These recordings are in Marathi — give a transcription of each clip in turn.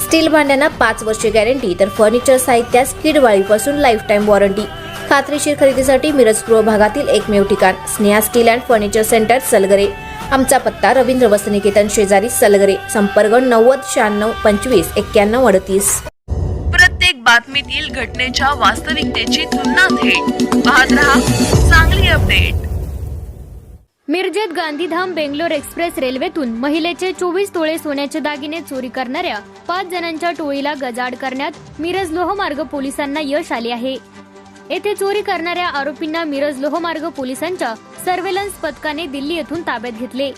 स्टील भांड्यांना पाच वर्षे गॅरंटी तर फर्निचर साहित्यास किडवाळीपासून लाईफ टाईम वॉरंटी खात्रीशीर खरेदीसाठी मिरज पूर्व भागातील एकमेव ठिकाण Sneha steel and furniture centre Salgare. आमचा पत्ता रवींद्र वसनिकेतन शेजारी सलगरे. संपर्क नव्वद शहाण्णव पंचवीस एक्क्याण्णव अडतीस. प्रत्येक बातमीतील घटनेच्या वास्तविकतेची तुलना थेट. पाहत रहा चांगली अपडेट मिरजेत गांधीधाम बेंगलोर एक्सप्रेस रेल्वेतून महिलेचे चोवीस तोळे सोन्याचे दागिने चोरी करणाऱ्या पाच जणांच्या टोळीला गजाड करण्यात मिरज लोहमार्ग पोलिसांना यश आले आहे. येथे चोरी करणाऱ्या आरोपींना मिरज लोहमार्ग पोलिसांच्या सर्वेलन्स पथकाने दिल्ली येथून ताब्यात घेतले.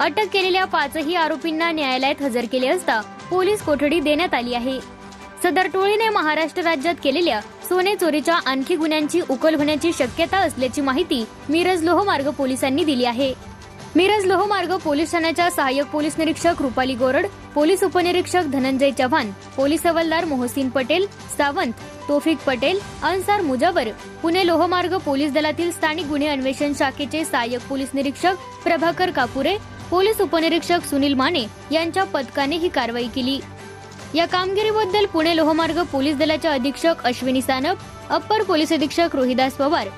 अटक केलेल्या पाचही आरोपींना न्यायालयात हजर केले असता पोलीस कोठडी देण्यात आली आहे. सदर टोळीने महाराष्ट्र राज्यात केलेल्या सोने चोरीच्या आणखी गुन्ह्यांची उकल होण्याची शक्यता असल्याची माहिती मिरज लोहमार्ग पोलिसांनी दिली आहे. मिरज लोहमार्ग पोलीस ठाण्याच्या सहाय्यक पोलीस निरीक्षक रुपाली गोरड पोलीस उपनिरीक्षक धनंजय चव्हाण पोलीस हवालदार मोहसिन पटेल सावंत तोफिक पटेल अन्सार मुजावर पुणे लोहमार्ग पोलीस दलातील स्थानिक गुन्हे अन्वेषण शाखेचे सहाय्यक पोलीस निरीक्षक प्रभाकर कापुरे पोलीस उपनिरीक्षक सुनील माने यांच्या पथकाने ही कारवाई केली. या कामगिरीबद्दल पुणे लोहमार्ग पोलीस दलाच्या अधीक्षक अश्विनी सानप अप्पर पोलीस अधीक्षक रोहिदास पवार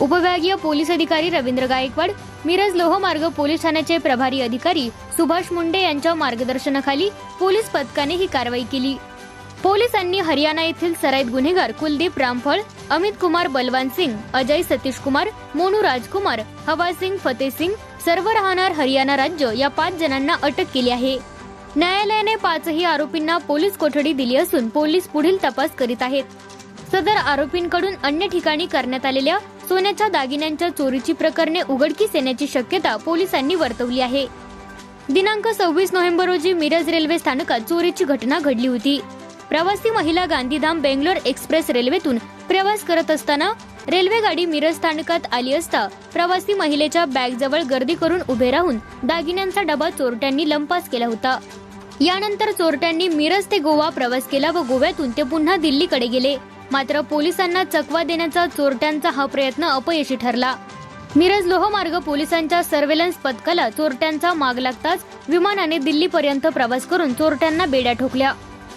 उपविभागीय पोलीस अधिकारी रवींद्र गायकवाड मिरज लोहमार्ग पोलीस ठाण्याचे प्रभारी अधिकारी सुभाष मुंडे यांच्या मार्गदर्शनाखाली पोलीस पथकाने ही कारवाई केली. पोलिसांनी हरियाणा येथील सराईत गुन्हेगार कुलदीप रामफळ अमित कुमार बलवान सिंग अजय सतीश कुमार मोनू राजकुमार हवा सिंग फतेह सिंग सर्व राहणार हरियाणा राज्य या पाच जणांना अटक केली आहे. न्यायालयाने पाचही आरोपींना पोलीस कोठडी दिली असून पोलीस पुढील तपास करीत आहेत. सदर आरोपींकडून अन्य ठिकाणी करण्यात आलेल्या सोन्याच्या दागिन्यांच्या चोरीची प्रकरणे उघडकीस येण्याची शक्यता पोलिसांनी वर्तवली आहे. दिनांक सव्वीस नोव्हेंबर रोजी मिरज रेल्वे स्थानकात चोरीची घटना घडली होती. प्रवासी महिला गांधीधाम बेंगलोर एक्सप्रेस रेल्वेतून प्रवास करत असताना रेल्वे गाडी मिरज स्थानकात आली असता प्रवासी महिलेच्या बॅगजवळ गर्दी करून उभे राहून दागिन्यांचा डबा चोरट्यांनी लंपास केला होता. यानंतर चोरट्यांनी मिरज ते गोवा प्रवास केला व गोव्यातून ते पुन्हा दिल्लीकडे गेले. मात्र पोलिसांना चकवा देण्याचा चोरट्यांचा हा प्रयत्न अपयशी ठरला. मिरज लोहमार्ग पोलिसांच्या सर्वेलन्स पथकाला चोरट्यांचा माग लागताच विमानाने दिल्लीपर्यंत प्रवास करून चोरट्यांना बेड्या ठोकल्या.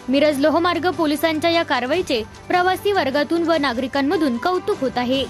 मिरज लोहमार्ग पोलिसांच्या या कारवाईचे प्रवासी वर्गातून व नागरिकांमधून कौतुक होत आहे.